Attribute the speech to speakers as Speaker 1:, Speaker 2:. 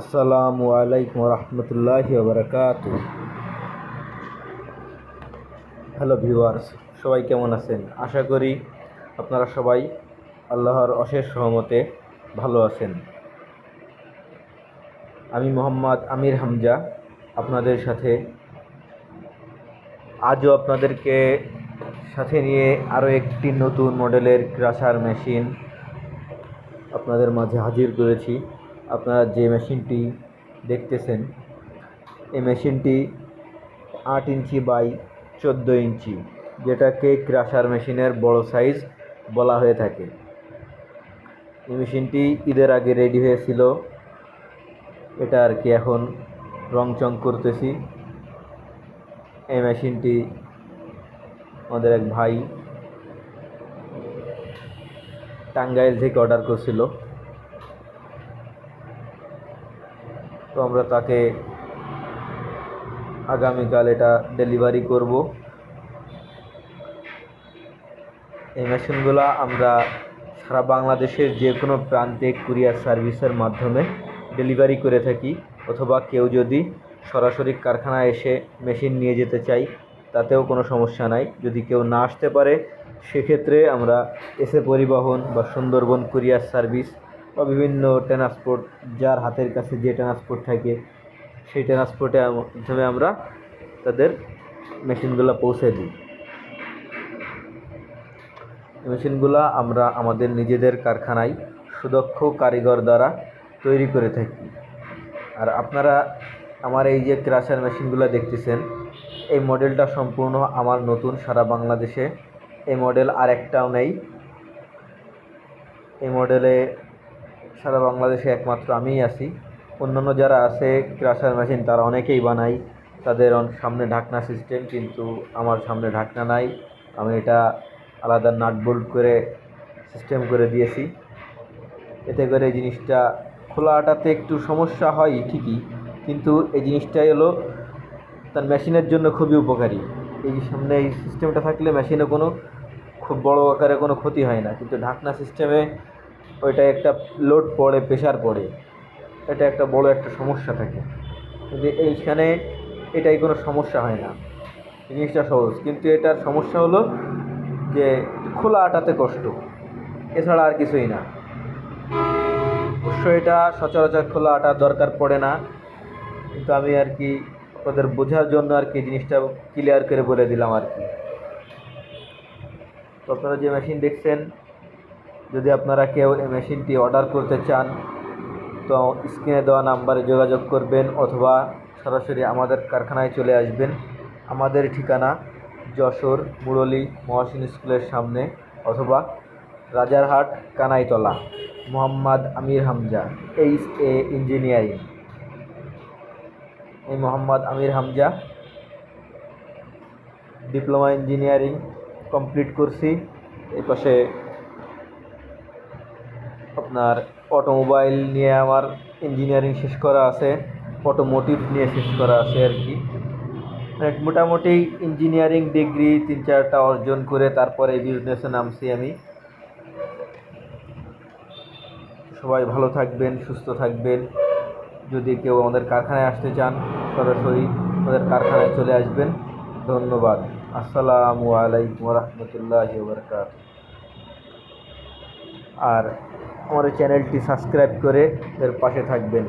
Speaker 1: আসসালামু আলাইকুম রহমতুল্লাহি হ্যালো ভিউয়ার্স সবাই কেমন আছেন? আশা করি আপনারা সবাই আল্লাহর অশেষ সহমতে ভালো আছেন। আমি মোহাম্মদ আমির হামজা, আপনাদের সাথে আজও আপনাদেরকে সাথে নিয়ে আরও একটি নতুন মডেলের ক্রাশার মেশিন আপনাদের মাঝে হাজির করেছি। আপনারা যে মেশিনটি দেখতেছেন, এই মেশিনটি আট ইঞ্চি বাই চোদ্দ ইঞ্চি, যেটাকে ক্রাশার মেশিনের বড় সাইজ বলা হয়ে থাকে। এই মেশিনটি ঈদের আগে রেডি হয়েছিল। এটা আর কি এখন রং চং করতেছি। এই মেশিনটি আমাদের এক ভাই টাঙ্গাইল থেকে অর্ডার করছিল। তো আমরা তাকে আগামীকাল এটা ডেলিভারি করব। এই মেশিনগুলো আমরা সারা বাংলাদেশের যে কোনো প্রান্তে কুরিয়ার সার্ভিসের মাধ্যমে ডেলিভারি করে থাকি। অথবা কেউ যদি সরাসরি কারখানায় এসে মেশিন নিয়ে যেতে চাই, তাতেও কোনো সমস্যা নাই। যদি কেউ না আসতে পারে, সেক্ষেত্রে আমরা এসে পরিবহন বা সুন্দরবন কুরিয়ার সার্ভিস বা বিভিন্ন ট্রান্সপোর্ট যার হাতের কাছে যে ট্রান্সপোর্ট থাকে, সেই ট্রান্সপোর্টের মাধ্যমে আমরা তাদের মেশিনগুলো পৌঁছে দিই। মেশিনগুলো আমরা আমাদের নিজেদের কারখানায় সুদক্ষ কারিগর দ্বারা তৈরি করে থাকি। আর আপনারা আমার এই যে ক্রাশার মেশিনগুলো দেখতেছেন, এই মডেলটা সম্পূর্ণ আমার নতুন, সারা বাংলাদেশে। এই মডেল আর একটাও নেই। এই মডেলে সারা বাংলাদেশে একমাত্র আমিই আছি। অন্যান্য যারা আছে, ক্রাশার মেশিন তারা অনেকেই বানায় তাদের সামনে ঢাকনা সিস্টেম কিন্তু আমার সামনে ঢাকনা নাই। আমি এটা আলাদা নাট বোল্ট করে সিস্টেম করে দিয়েছি। এতে করে জিনিসটা খোলাটাতে একটু সমস্যা হয় ঠিকই, কিন্তু এই জিনিসটাই হলো তার মেশিনের জন্য খুবই উপকারী। এই সামনে এই সিস্টেমটা থাকলে মেশিনে কোনো খুব বড় আকারে কোনো ক্ষতি হয় না। কিন্তু ঢাকনা সিস্টেমে ওইটা একটা লোড পড়ে প্রেশার পড়ে। এটা একটা বড় একটা সমস্যা থাকে। কিন্তু এইখানে এটাই কোনো সমস্যা হয় না। জিনিসটা সহজ। কিন্তু এটার সমস্যা হলো যে খোলা আটাতে কষ্ট। এছাড়া আর কিছুই না। অবশ্য এটা সচরাচর খোলা আটার দরকার পড়ে না। কিন্তু আমি আর কি ওদের বোঝার জন্য আর কি জিনিসটা ক্লিয়ার করে বলে দিলাম আর কি। আপনারা যে মেশিন দেখছেন যদি আপনারা কেউ এই মেশিনটি অর্ডার করতে চান, তো স্ক্রিনে দেওয়া নাম্বারে যোগাযোগ করবেন অথবা সরাসরি আমাদের কারখানায় চলে আসবেন। আমাদের ঠিকানা যশোর মুরলী মহাসিন স্কুলের সামনে অথবা Rajarhat Kanaitala, Mohammad Amir Hamza, H A engineering. এই Mohammad Amir Hamza, diploma engineering complete করছি। এই পাশে আপনার অটোমোবাইল নিয়ে আমার ইঞ্জিনিয়ারিং শেষ করা আছে অটোমোটিভ নিয়ে শেষ করা আছে আর কি। মানে মোটামুটি ইঞ্জিনিয়ারিং ডিগ্রি তিন চারটা অর্জন করে তারপরে বিজনেসে নামছি আমি। সবাই ভালো থাকবেন, সুস্থ থাকবেন। যদি কেউ আমাদের কারখানায় আসতে চান, সরাসরি আমাদের কারখানায় চলে আসবেন। ধন্যবাদ। আসসালামু আলাইকুম রহমতুল্লাহ আর আমার চ্যানেলটি সাবস্ক্রাইব করে এর পাশে থাকবেন।